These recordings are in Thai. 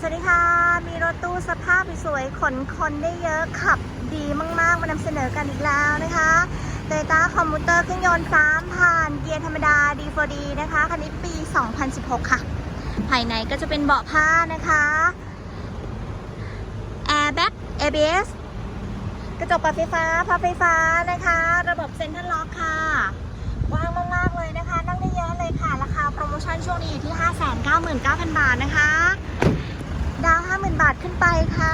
สวัสดีค่ะ มีรถตู้สภาพสวยๆขนคนได้เยอะขับดีมาก ๆ มานำเสนอกันอีกแล้วนะคะโตโยต้าคอมมูเตอร์เครื่องยนต์3,000เกียร์ธรรมดา D4D นะคะ คันนี้ปี 2016 ค่ะ ภายในก็จะเป็นเบาะผ้านะคะ Airbag ABS กระจกปรับไฟฟ้าพับไฟฟ้านะคะ ระบบเซ็นทรัลล็อกค่ะว่างมาก ๆ เลยนะคะ นั่งได้เยอะเลยค่ะ ราคาโปรโมชั่นช่วงนี้อยู่ที่ 599,900 บาทนะคะ ดาว50,000บาทขึ้นไปค่ะ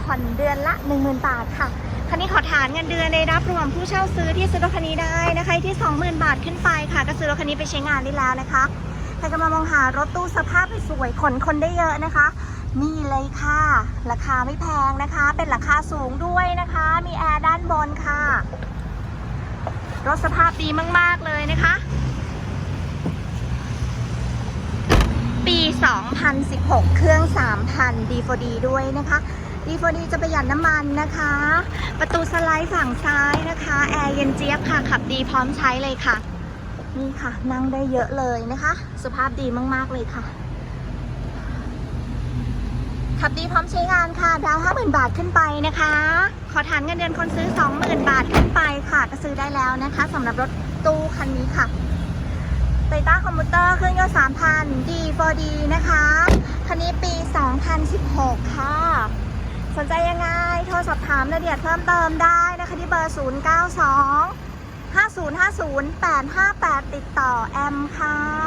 ผ่อนเดือนละ10,000บาทค่ะ คันนี้ขอฐานเงินเดือนในรับรวมผู้เช่าซื้อที่ซื้อรถคันนี้ได้นะคะที่20,000บาทขึ้นไปค่ะ ก็ซื้อรถคันนี้ไปใช้งานได้แล้วนะคะ ใครกำลังมองหารถตู้สภาพสวยขนคนได้เยอะนะคะนี่เลยค่ะ ราคาไม่แพงนะคะ เป็นราคาสูงด้วยนะคะ มีแอร์ด้านบนค่ะ รถสภาพดีมาก ๆ เลยนะคะ ปี 2016 เครื่อง 3,000 D4D ด้วยนะคะ D4D จะประหยัดน้ำมันนะคะ ประตูสไลด์ฝั่งซ้ายนะคะ แอร์เย็นเจี๊ยบค่ะ ขับดีพร้อมใช้เลยค่ะ นี่ค่ะ นั่งได้เยอะเลยนะคะ สภาพดีมากๆเลยค่ะ ขับดีพร้อมใช้งานค่ะ ดาว 50,000 บาทขึ้นไปนะคะ ขอฐานเงินเดือนคนซื้อ 20,000 บาทขึ้นไปค่ะ ก็ซื้อได้แล้วนะคะสำหรับรถตู้คันนี้ค่ะ โตโยต้าคอมพิวเตอร์เครื่องยนต์3,000 D4D นะคะ คันนี้ปี 2016 ค่ะ สนใจยังไง โทรสอบถามรายละเอียดเพิ่มเติมได้นะคะที่เบอร์ 092 5050 858 ติดต่อแอมค่ะ